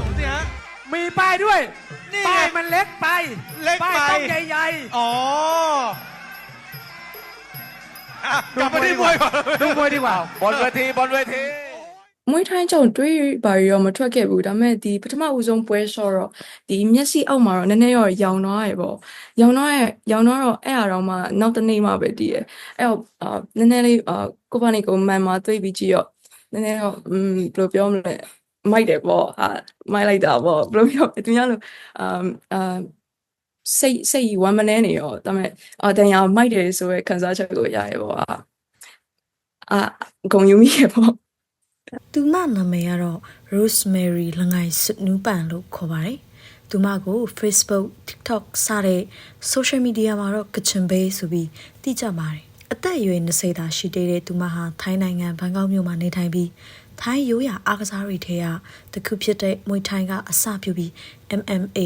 ผมสิฮะมีป้ายด้วย นี่ไงป้ายมันเล็กไปเล็กไป ป้ายต้องใหญ่อ๋ออะกลับมาที่มวยก่อน ๆ ดูมวยดีกว่า บนเวทีบนเวที မွေးထိုင်းကြောင့်တွေးပါရောမထွက်ခဲ့ဘူးဒါပေမဲ့ဒီပထမဦးဆုံးပွဲဆော့တော့ဒီမျက်စိအောက်မှာတော့နည်းနည်းရောရောင်သွားရပေါ့ရောင်သွားရရောင်သွားတော့အဲ့အရောင်မှနောက်တစ်နေ့မှပဲတည်ရအဲ့တော့အာနည်းနည်းလေးအာကိုပါနေကိုမန်မှာတွေးပြီးကြည့်ရောနည်းနည်းတော့อืมဘယ်လိုပြောမလဲမိုက်တယ်ပေါ့ဟာမိုက်လိုက်တာပေါ့ဘယ်လိုပြောသူများလို့အာအာစိတ်စိတ်ဝမ်းမနေနေရောဒါပေမဲ့အာတန်ရမိုက်တယ်ဆိုရဲခံစားချက်ကိုရရပေါ့အာအာဂုံယူမိရပေါ့ သူမနာမည်ကတော့ Rosemary လငိုင်စစ်နူးပန်လို့ခေါ်ပါတယ်။သူမကို Facebook, TikTok စတဲ့ social media မှာတော့ကချင်ဘေးဆိုပြီးသိကြပါတယ်။အသက်အရွယ်20သာရှိသေးတဲ့သူမဟာထိုင်းနိုင်ငံဘန်ကောက်မြို့မှာနေထိုင်ပြီးထိုင်းရိုးရာအားကစားတွေထဲကတစ်ခုဖြစ်တဲ့မွေထိုင်းကအစပြုပြီး MMA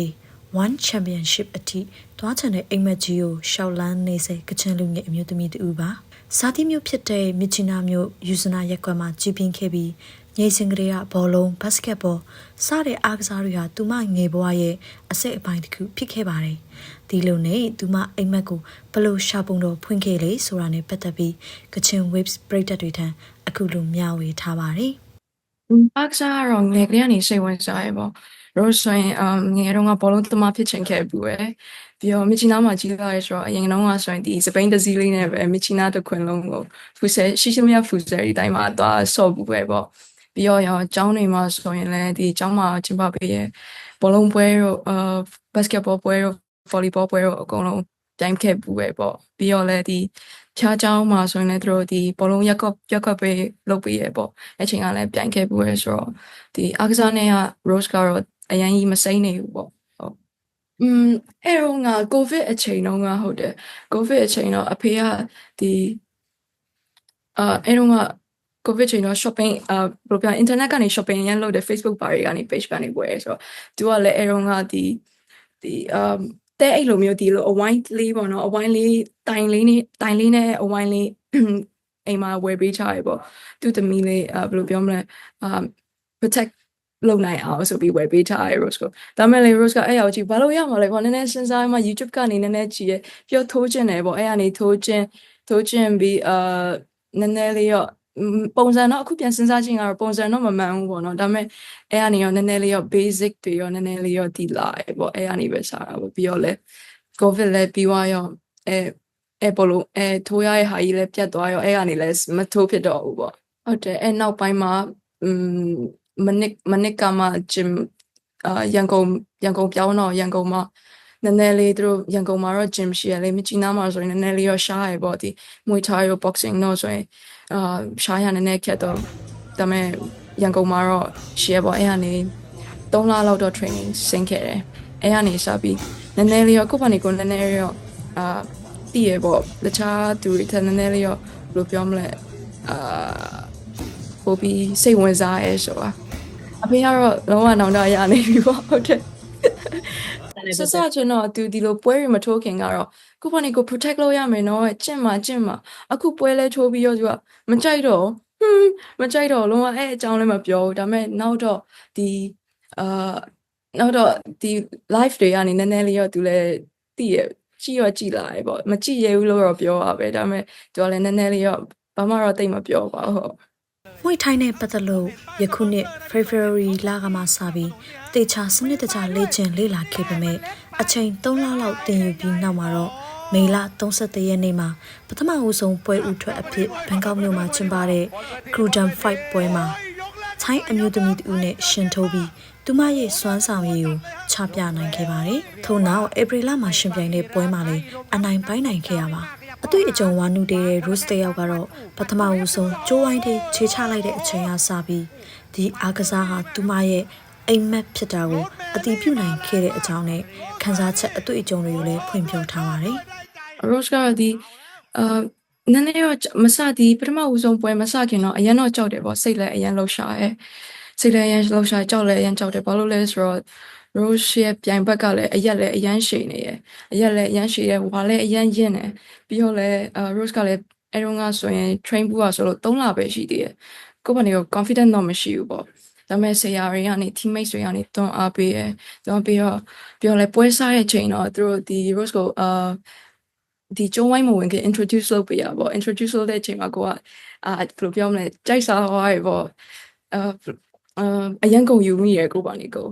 One Championship အထိတွားချင်တဲ့အိမ်မက်ကြီးကိုရှောက်လန်းနေစေကချင်လူငယ်အမျိုးသမီးတူပါ ဇာတိမျိုးဖြစ်တဲ့မြချီနာမျိုးယူဇနာရက်ကွက်မှာကြီးပြင်းခဲ့ပြီးငယ်စဉ်ကလေးကဘောလုံးဘတ်စကတ်ဘောစတဲ့အားကစားတွေဟာသူမငယ်ဘဝရဲ့အစိတ်အပိုင်းတစ်ခုဖြစ်ခဲ့ပါတယ်ဒီလိုနဲ့သူမအိမ်မက်ကိုဘလို့ရှာပုံတော့ဖွင့်ခဲ့လေဆိုတာနဲ့ပတ်သက်ပြီးကချင် waves ပရိသတ်တွေထံအခုလိုမျှဝေထားပါတယ်အားကစားကတော့ငယ်ကလေးကနေစိတ်ဝင်စားရပေါ့ရိုးဆိုရင်အမ်ငယ်တုန်းကဘောလုံးသမားဖြစ်ချင်ခဲ့ဘူးပဲ ပြီးတော့မချီနာမှာကြီးလာရဲဆိုတော့အရင်တုန်းကဆိုရင်ဒီစပိန်တစည်းလေးနဲ့ပဲမချီနာတစ်ခွင်လုံးကိုဖူဆယ်ရှိရှိမရဖူဆယ်ဒီတိုင်းမှာသွားဆော့ဘူးပဲပေါ့ပြီးတော့ရောကျောင်းတွေမှာဆိုရင်လည်းဒီကျောင်းမှာကျင်းပပေးရဲ့ဘောလုံးပွဲတို့အာဘတ်စကတ်ဘောပွဲတို့ဗော်လီဘောပွဲတို့အကုန်လုံးပြိုင်ခဲ့ဘူးပဲပေါ့ပြီးတော့လည်းဒီဖြားကျောင်းမှာဆိုရင်လည်းသူတို့ဒီဘောလုံးရက်ကော့ရက်ကော့ပေးလုပ်ပေးရဲ့ပေါ့အဲ့ချိန်ကလည်းပြိုင်ခဲ့ဘူးပဲဆိုတော့ဒီအားကစားနဲ့က Rose ကတော့အရင်ကြီးမစိမ့်နေဘူးပေါ့ဟုတ် อืมအဲ့တော့ငါကိုဗစ်အချိန်တော့ငါဟုတ်တယ်ကိုဗစ်အချိန်တော့အဖေကဒီအာအဲ့တော့ငါကိုဗစ်ချိန်တော့ shopping အာဘယ်လိုပြော internet ကနေ shopping ရမ်းလုပ်တယ် Facebook ဘာတွေကနေ page ကနေဝယ်ဆိုတော့သူကလည်းအဲ့တော့ငါဒီဒီ um တဲ့အဲ့လိုမျိုးဒီလိုအဝိုင်းလေးပေါ့နော်အဝိုင်းလေးတိုင်လေးနဲ့တိုင်လေးနဲ့အဝိုင်းလေးအိမ်မှာဝယ်ပေးချရပေါ့သူသမီးလေးအာဘယ်လိုပြောမလဲအာ protect လုပ်နိုင်အောင်ဆိုပြီးဝယ်ပေးထားရ Rose ကိုဒါမဲ့လေ Rose ကအဲ့ရောက်ကြည့်ဘာလို့ရမှာလဲပေါ့နည်းနည်းစဉ်းစားမှ YouTube ကနေနည်းနည်းကြည့်ရပြောထိုးခြင်းတယ်ပေါ့အဲ့ကနေထိုးခြင်းထိုးခြင်းပြီးအာနည်းနည်းလေးရောပုံစံတော့အခုပြန်စဉ်းစားခြင်းကတော့ပုံစံတော့မမှန်ဘူးပေါ့နော်ဒါမဲ့အဲ့ကနေရောနည်းနည်းလေးရော basic တွေရောနည်းနည်းလေးရောတည်လာရပေါ့အဲ့ကနေပဲစားတာပေါ့ပြီးတော့လဲ covid လည်းပြီးသွားရောအဲအဲဘလို့အဲထိုးရတဲ့ဟာကြီးလည်းပြတ်သွားရောအဲ့ကနေလည်းမထိုးဖြစ်တော့ဘူးပေါ့ဟုတ်တယ်အဲနောက်ပိုင်းမှာอืม မနစ်မနစ်ကမှဂျင်အာရန်ကုန်ရန်ကုန်ပြောင်းတော့ရန်ကုန်မှာနည်းနည်းလေးသူတို့ရန်ကုန်မှာတော့ gym ရှိရလေမြကြီးနားမှာဆိုရင်နည်းနည်းလေးရောရှားရပေါ့ဒီမွေထားရော boxing တော့ဆိုရင်အာရှားရနည်းနည်းခက်တော့ဒါပေမဲ့ရန်ကုန်မှာတော့ရှိရပေါ့အဲ့ကနေ3လလောက်တော့ training ဆင်းခဲ့တယ်အဲ့ကနေစပြီးနည်းနည်းလေးရောကိုယ့်ဘာနေကိုနည်းနည်းလေးရောအာတည်ရပေါ့တခြားသူတွေထက်နည်းနည်းလေးရောဘယ်လိုပြောမလဲအာပိုပြီးစိတ်ဝင်စားရဲဆိုတာ အဖေကတော့လုံးဝနောင်တရနေပြီပေါ့ဟုတ်တယ်ဆက်စချင်းတော့သူဒီလိုပွဲတွေမထိုးခင်ကတော့ကိုယ့်ဘာနေကို protect လုပ်ရမယ်နော်ကျင့်မှာကျင့်မှာအခုပွဲလဲထိုးပြီးတော့သူကမကြိုက်တော့ဟွန်းမကြိုက်တော့လုံးဝအဲ့အကြောင်းလည်းမပြောဘူးဒါပေမဲ့နောက်တော့ဒီအာနောက်တော့ဒီ live တွေကနေနည်းနည်းလေးတော့သူလည်းတည်ရကြည့်ရကြည့်လာရပေါ့မကြည့်ရဘူးလို့တော့ပြောပါပဲဒါပေမဲ့သူကလည်းနည်းနည်းလေးတော့ဘာမှတော့တိတ်မပြောပါဘူးဟုတ် မွေထိုင်းနဲ့ပတ်သက်လို့ယခုနှစ် February လကမှစပြီးတေချာစနစ်တကျလေ့ကျင့်လေ့လာခဲ့ပေမဲ့အချိန်3လလောက်တင်ယူပြီးနောက်မှာတော့မေလ31ရက်နေ့မှာပထမဦးဆုံးပွဲဥထွက်အဖြစ်ဘန်ကောက်မြို့မှာကျင်းပတဲ့ Crudam Fight ပွဲမှာချိုင်းအမျိုးသမီးတူနဲ့ရှင်ထိုးပြီးသူမရဲ့စွမ်းဆောင်ရည်ကိုချပြနိုင်ခဲ့ပါတယ်။ထို့နောက်ဧပြီလမှာရှင်ပြိုင်တဲ့ပွဲမှာလည်းအနိုင်ပိုင်းနိုင်ခဲ့ရပါ အတွေ့အကြုံဝါနုတေးတဲ့ Rose တယောက်ကတော့ပထမဦးဆုံးကြိုးဝိုင်းတဲ့ခြေချလိုက်တဲ့အချိန်အစပြီးဒီအားကစားဟာသူမရဲ့အိမ်မက်ဖြစ်တာကိုအတိပြုနိုင်ခဲ့တဲ့အကြောင်းနဲ့ခန်းစားချက်အတွေ့အကြုံတွေကိုလည်းဖွင့်ပြထားပါတယ် Rose ကတော့ဒီအာနည်းနည်းတော့မစဒီပထမဦးဆုံးပွဲမစခင်တော့အရင်တော့ကြောက်တယ်ပေါ့စိတ်လည်းအရင်လှုပ်ရှားရဲစိတ်လည်းအရင်လှုပ်ရှားကြောက်လည်းအရင်ကြောက်တယ်ဘာလို့လဲဆိုတော့ Rose ရဲ့ပြိုင်ဘက်ကလည်းအရက်လည်းအရန်ရှိနေရယ်အရက်လည်းအရန်ရှိရယ်ဝါလည်းအရန်ရင့်တယ်ပြီးတော့လည်းအာ Rose ကလည်းအဲတော့ကဆိုရင် train ဘူးอ่ะဆိုလို့3လပဲရှိသေးတယ်ကိုယ့်ဘာနေကို confident တော့မရှိဘူးပေါ့ဒါပေမဲ့ဆရာတွေကနေ teammate တွေကနေတွန်းအားပေးရယ်တွန်းပြီးတော့ပြီးတော့လည်းပွဲစားရဲ့ချိန်တော့သူတို့ဒီ Rose ကိုအာဒီကျုံးဝိုင်းမဝင်ခင် introduce လုပ်ပေးရပေါ့ introduce လုပ်တဲ့အချိန်မှာကိုကအာဘယ်လိုပြောမလဲကြိုက်စားသွားရပေါ့အာအာအရန်ကုန်ယူမိရယ်ကိုပါနေကို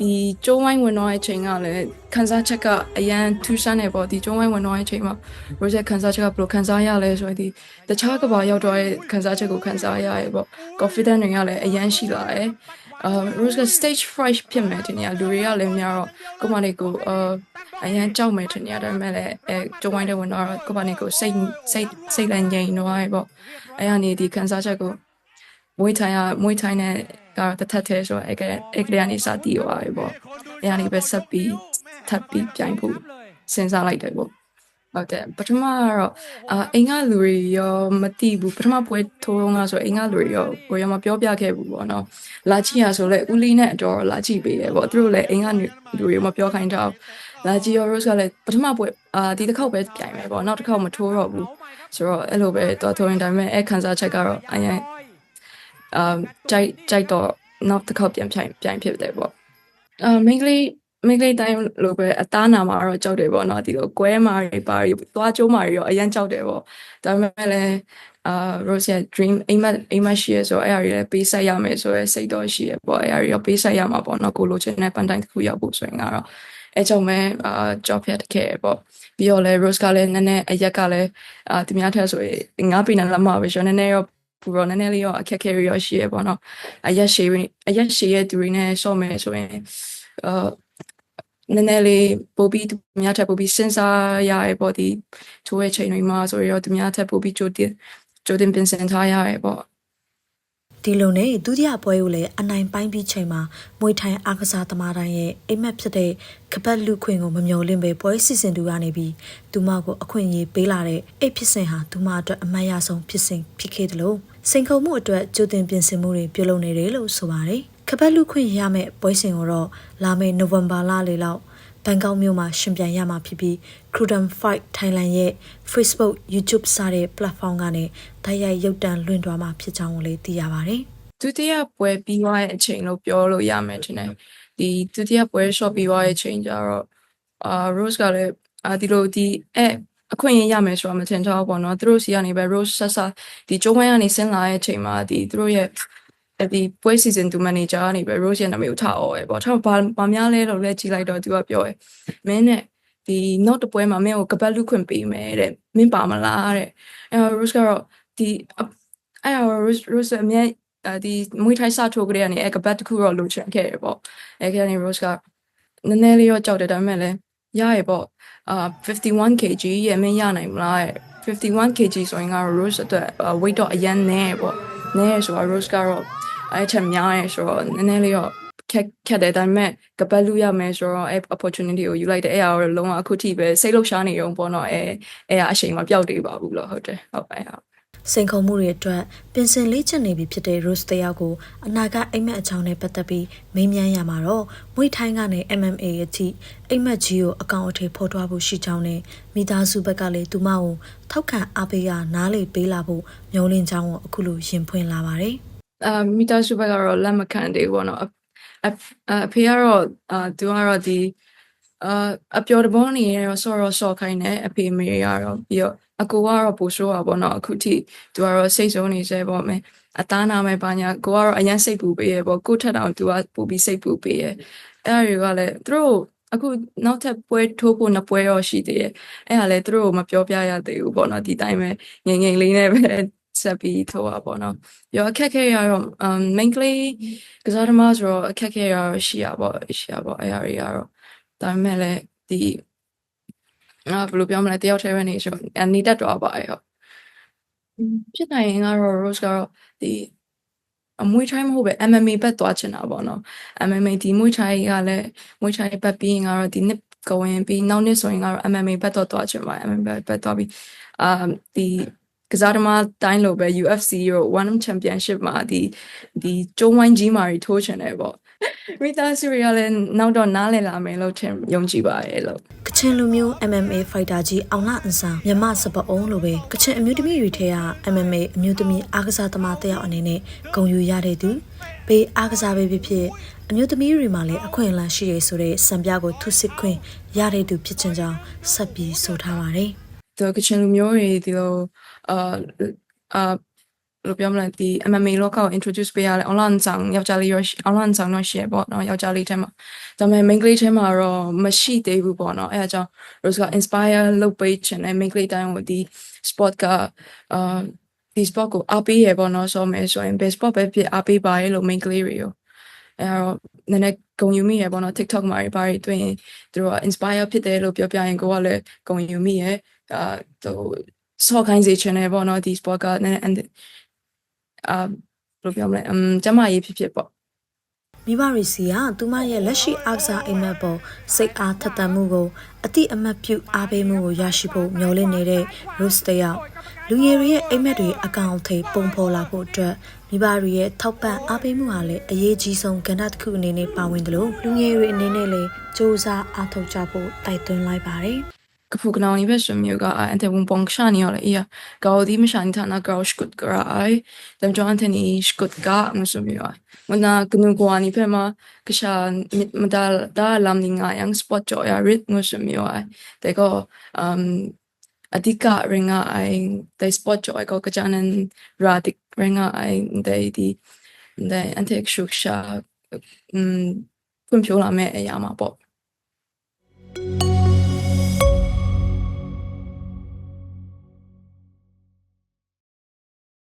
ဒီကျုံးဝိုင်းဝင်တော့တဲ့အချိန်ကလည်းခန်းစားချက်ကအရန်ထူးဆန်းနေပေါ့ဒီကျုံးဝိုင်းဝင်တော့တဲ့အချိန်မှာ project ခန်းစားချက်ကဘယ်လိုခန်းစားရလဲဆိုရင်ဒီတခြားကဘာရောက်တော့တဲ့ခန်းစားချက်ကိုခန်းစားရရဲပေါ့ confident တွေကလည်းအရန်ရှိလာတယ်အာ Rose က stage fright ဖြစ်မယ်တင်ရလူတွေကလည်းများတော့ကိုမလေးကိုအာအရန်ကြောက်မယ်တင်ရဒါပေမဲ့လည်းအဲကျုံးဝိုင်းတဲ့ဝင်တော့ကိုမလေးကိုစိတ်စိတ်စိတ်လည်းငြိမ်တော့ရဲပေါ့အဲ့ကနေဒီခန်းစားချက်ကိုမွေးထိုင်ရမွေးထိုင်တဲ့ ကတော့တစ်ထပ်သေးဆိုတော့အဲ့ကအဲ့ကလေးကနေစတည်သွားပြီပေါ့အဲ့ကနေပဲဆက်ပြီးထပ်ပြီးပြိုင်ဖို့စဉ်းစားလိုက်တယ်ပေါ့ဟုတ်တယ်ပထမကတော့အာအင်္ဂါလူတွေရောမသိဘူးပထမပွဲထိုးတော့ကဆိုအင်္ဂါလူတွေရောကိုရောမပြောပြခဲ့ဘူးပေါ့နော်လာကြည့်ရဆိုလဲဦးလေးနဲ့အတော်လာကြည့်ပေးရပေါ့သူတို့လည်းအင်္ဂါလူတွေမပြောခိုင်းတော့လာကြည့်ရော Rose ကလည်းပထမပွဲအာဒီတစ်ခေါက်ပဲပြိုင်မယ်ပေါ့နောက်တစ်ခေါက်မထိုးတော့ဘူးဆိုတော့အဲ့လိုပဲတော်ထိုးရင်ဒါပေမဲ့အဲ့ခန်းစားချက်ကတော့အရင် အမ်ကြိုက်ကြိုက်တော့နောက်တစ်ခေါက်ပြန်ပြိုင်ပြိုင်ဖြစ်တယ်ပေါ့အာမိန်းကလေးမိန်းကလေးတိုင်းလိုပဲအသားနာမှာတော့ကြောက်တယ်ပေါ့နော်ဒီလိုကွဲမာတွေပါတွေသွားကျိုးမာတွေရောအရန်ကြောက်တယ်ပေါ့ဒါပေမဲ့လည်းအာ Rose ရဲ့ dream အိမ်မက်အိမ်မရှိရဆိုအဲ့အရာတွေလည်းပေးဆက်ရမယ်ဆိုရယ်စိတ်တော့ရှိရပေါ့အဲ့အရာတွေရောပေးဆက်ရမှာပေါ့နော်ကိုလိုချင်တဲ့ပန်တိုင်းတစ်ခုရောက်ဖို့ဆိုရင်ကတော့အဲကြောင့်မဲအာ job ရခဲ့ပေါ့ပြီးတော့လည်း Rose ကလည်းနည်းနည်းအရက်ကလည်းအာသူများထက်ဆိုရင်ငါးปีနဲ့လက်မပဲရှင်နည်းနည်းရော ပူတော့နည်းနည်းလေးရောအခက်ခဲရောရှိရပေါ့နော်အရက်ရှိအရက်ရှိရဲ့သူတွေနဲ့ရှော့မယ်ဆိုရင်အာနည်းနည်းလေးပို့ပြီးသူများထက်ပို့ပြီးစဉ်းစားရရပေါ့ဒီထိုးရဲ့ချိန်တွေမှာဆိုရောသူများထက်ပို့ပြီးကြိုတင်ကြိုတင်ပြင်ဆင်ထားရရပေါ့ ဒီလိုနဲ့ဒုတိယပွဲကိုလည်းအနိုင်ပိုင်းပြီးချိန်မှာမွေထိုင်အားကစားသမားတိုင်းရဲ့အိမ်မက်ဖြစ်တဲ့ကပတ်လူခွင်ကိုမမျော်လင့်ပဲပွဲစီစဉ်သူကနေပြီးသူမကိုအခွင့်အရေးပေးလာတဲ့အိတ်ဖြစ်စဉ်ဟာသူမအတွက်အမတ်ရဆုံးဖြစ်စဉ်ဖြစ်ခဲ့တယ်လို့စိန်ခုံမှုအတွက်ကြိုတင်ပြင်ဆင်မှုတွေပြုလုပ်နေတယ်လို့ဆိုပါတယ်ကပတ်လူခွင့်ရမယ့်ပွဲစဉ်ကိုတော့လာမယ့်နိုဝင်ဘာလလေးလောက် ဘန်ကောက်မြို့မှာရှင်ပြန်ရမှာဖြစ်ပြီး Crudum Fight Thailand ရဲ့ Facebook, YouTube စတဲ့ platform ကနေတိုက်ရိုက်ရုပ်တံလွှင့်သွားမှာဖြစ်ကြောင်းကိုလည်းသိရပါတယ်။ဒုတိယပွဲပြီးသွားတဲ့အချိန်လို့ပြောလို့ရမယ်ထင်တယ်ဒီဒုတိယပွဲ shot ပြီးသွားတဲ့အချိန်ကျတော့အာ Rose ကလည်းအာဒီလိုဒီအဲအခွင့်အရေးရမယ်ဆိုတာမထင်တော့ဘူးပေါ့နော်သူတို့စီကနေပဲ Rose ဆက်ဆက်ဒီကျုံးဝိုင်းကနေဆင်းလာတဲ့အချိန်မှာဒီသူတို့ရဲ့ ဒီပွဲ season 2 manager ကနေပဲ Rose ရဲ့နာမည်ကိုထားအော်ရယ်ပေါ့ထားဘာဘာများလဲလို့လည်းကြည့်လိုက်တော့သူကပြောရယ်မင်းနဲ့ဒီနောက်တစ်ပွဲမှာမင်းကိုကပတ်လူခွင့်ပေးမယ်တဲ့မင်းပါမလားတဲ့အဲ Rose ကတော့ဒီအဲ Rose Rose အမြဲအဲဒီမွေးထိုင်းစထိုးကလေးကနေအဲကပတ်တစ်ခုတော့လိုချင်ခဲ့ရပေါ့အဲကနေ Rose ကနည်းနည်းလေးတော့ကြောက်တယ်ဒါပေမဲ့လည်းရရပေါ့အာ 51 kg ရဲ့မင်းရနိုင်မလား51 kg ဆိုရင်ကတော့ Rose အတွက် weight တော့အရန်နည်းပေါ့နည်းရဆိုတော့ Rose ကတော့ အဲ့ချက်များရဆိုတော့နည်းနည်းလေးတော့ခက်ခက်တယ်ဒါပေမဲ့ကပတ်လူရမယ်ဆိုတော့အဲ opportunity ကိုယူလိုက်တယ်အဲ့အရာတော့လုံးဝအခုထိပဲစိတ်လှုပ်ရှားနေရုံပေါ့နော်အဲအဲအချိန်မပြောက်သေးပါဘူးလို့ဟုတ်တယ်ဟုတ်ပါရဲ့ဟုတ်စိန်ခုံမှုတွေအတွက်ပြင်ဆင်လေ့ကျင့်နေပြီဖြစ်တဲ့ Rose တယောက်ကိုအနာကအိမ်မက်အချောင်းနဲ့ပတ်သက်ပြီးမေးမြန်းရမှာတော့မွေထိုင်းကနေ MMA အထိအိမ်မက်ကြီးကိုအကောင့်အထည်ဖော်ထွားဖို့ရှိကြောင်းနဲ့မိသားစုဘက်ကလည်းသူမကိုထောက်ခံအားပေးရနားလေပေးလာဖို့မျှော်လင့်ကြောင်းကိုအခုလိုရင်ဖွင့်လာပါတယ် အာမိသားစုဘက်ကတော့လက်မခံသေးဘူးပေါ့နော်အအအဖေကတော့အာသူကတော့ဒီအာအပျော်တဘောနေရတော့ဆော့တော့ဆော့ခိုင်းတယ်အဖေမေကတော့ပြီးတော့အကိုကတော့ပိုဆိုးတာပေါ့နော်အခုထိသူကတော့စိတ်ဆိုးနေစေပေါ့မယ်အသားနာမယ်ပါညာကိုကတော့အရန်စိတ်ပူပေးရပေါ့ကိုထက်တောင်သူကပူပြီးစိတ်ပူပေးရအဲ့ဒါတွေကလည်းသူတို့အခုနောက်ထပ်ပွဲထိုးဖို့နှစ်ပွဲရောရှိသေးတယ်အဲ့ဒါလည်းသူတို့မပြောပြရသေးဘူးပေါ့နော်ဒီတိုင်းပဲငငယ်လေးနဲ့ပဲ ဆက်ပြီးထိုးတာပေါ့နော်ပြီးတော့အခက်ခဲရတော့ um main ကလေးကစားသမားဆိုတော့အခက်ခဲရတော့ရှိရပေါ့ရှိရပေါ့အဲ့အရာတွေကတော့ဒါပေမဲ့လည်းဒီအာဘယ်လိုပြောမလဲတယောက်တည်းပဲနေဆိုအနေတက်တော့ပါရဲ့ဟုတ်อืมဖြစ်နိုင်ရင်ကတော့ Rose ကတော့ဒီအမွေးချိုင်းမဟုတ်ပဲ MMA ဘက်သွားချင်တာပေါ့နော် MMA ဒီမွေးချိုင်းကလည်းမွေးချိုင်းဘက်ပြီးရင်ကတော့ဒီနှစ်ကိုဝင်ပြီးနောက်နှစ်ဆိုရင်ကတော့ MMA ဘက်တော့သွားချင်ပါ MMA ဘက်ဘက်သွားပြီးအာဒီ ကစားသမားတိုင်းလိုပဲ UFC ရော One Championship မှာဒီဒီကျုံးဝိုင်းကြီးမာတွေထိုးချင်တယ်ပေါ့မိသားစုတွေကလည်းနောက်တော့နားလည်လာမယ်လို့ထင်ယုံကြည်ပါတယ်လို့ကချင်လူမျိုး MMA fighter ကြီးအောင်လာအန်ဆန်မြမစပအုံးလိုပဲကချင်အမျိုးသမီးတွေထဲက MMA အမျိုးသမီးအားကစားသမားတစ်ယောက်အနေနဲ့ဂုဏ်ယူရတဲ့သူဘေးအားကစားပဲဖြစ်ဖြစ်အမျိုးသမီးတွေမှာလည်းအခွင့်အလမ်းရှိတယ်ဆိုတဲ့စံပြကိုထုစစ်ခွင့်ရတဲ့သူဖြစ်ခြင်းကြောင့်ဆက်ပြီးဆိုထားပါတယ် သူကချင်လူမျိုးတွေဒီလိုအာအာဘယ်လိုပြောမလဲဒီ MMA လောကကို introduce ပေးရတယ် online ဆောင်ယောက်ျားလေးရော online ဆောင်တော့ရှိရပေါ့နော်ယောက်ျားလေးထဲမှာဒါပေမဲ့ main ကလေးထဲမှာတော့မရှိသေးဘူးပေါ့နော်အဲအကြောင်း Rose က inspire လုပ်ပေးချင်တယ် main ကလေးတိုင်းကိုဒီ sport ကအာဒီ sport ကိုအားပေးရပေါ့နော်ဆိုမယ်ဆိုရင် best sport ပဲဖြစ်အားပေးပါရဲ့လို့ main ကလေးတွေကို အဲတော့နည်းနည်းဂုဏ်ယူမိရပေါ့နော် TikTok မှာတွေပါတွေတွေ့ရင်သူတို့က inspire ဖြစ်တယ်လို့ပြောပြရင်ကိုကလည်းဂုဏ်ယူမိရအာသူဆော့ခိုင်းစေချင်တယ်ပေါ့နော်ဒီ sport ကနည်းနည်းအာဘယ်လိုပြောမလဲအမ်ကျမရေးဖြစ်ဖြစ်ပေါ့မိဘရီစီကသူမရဲ့လက်ရှိအားကစားအိမ်မက်ပေါ်စိတ်အားထက်သန်မှုကိုအတိအမတ်ပြုအားပေးမှုကိုရရှိဖို့မျှော်လင့်နေတဲ့ Rose တယောက် လူငယ်တွေရဲ့အိမ်မက်တွေအကောင်အထည်ပုံဖော်လာဖို့အတွက်မိဘတွေရဲ့ထောက်ပံ့အားပေးမှုဟာလည်းအရေးကြီးဆုံးကဏ္ဍတစ်ခုအနေနဲ့ပါဝင်တယ်လို့လူငယ်တွေအနေနဲ့လည်းစ조사အားထုတ်ကြဖို့တိုက်တွန်းလိုက်ပါတယ်ကဖူကနောင်နိဘက်ဆွမျိုးကအန်တဲ့ဝန်ပုံရှာနေရလေအကောဒီမရှာနေတာနာကောရှ်ကုတ်ကရိုင်တမ်ဂျွန်အန်တိုနီရှ်ကုတ်ကမဆွမျိုးမနာကနုကွာနိဖဲမှာကရှာမဒါဒါလမ်နင်းငါယန်စပတ်ကြော်ရရစ်မဆွမျိုးတဲကောအမ်အဓိကရင်ငါအိုင်တဲစပတ်ကြော်ကောက ချန်န်ရာတိရင်ငါအိုင်တဲဒီတဲအန်တက်ရှုရှာ음ဖွံ့ဖြိုးလာမဲ့အရာမှာပေါ့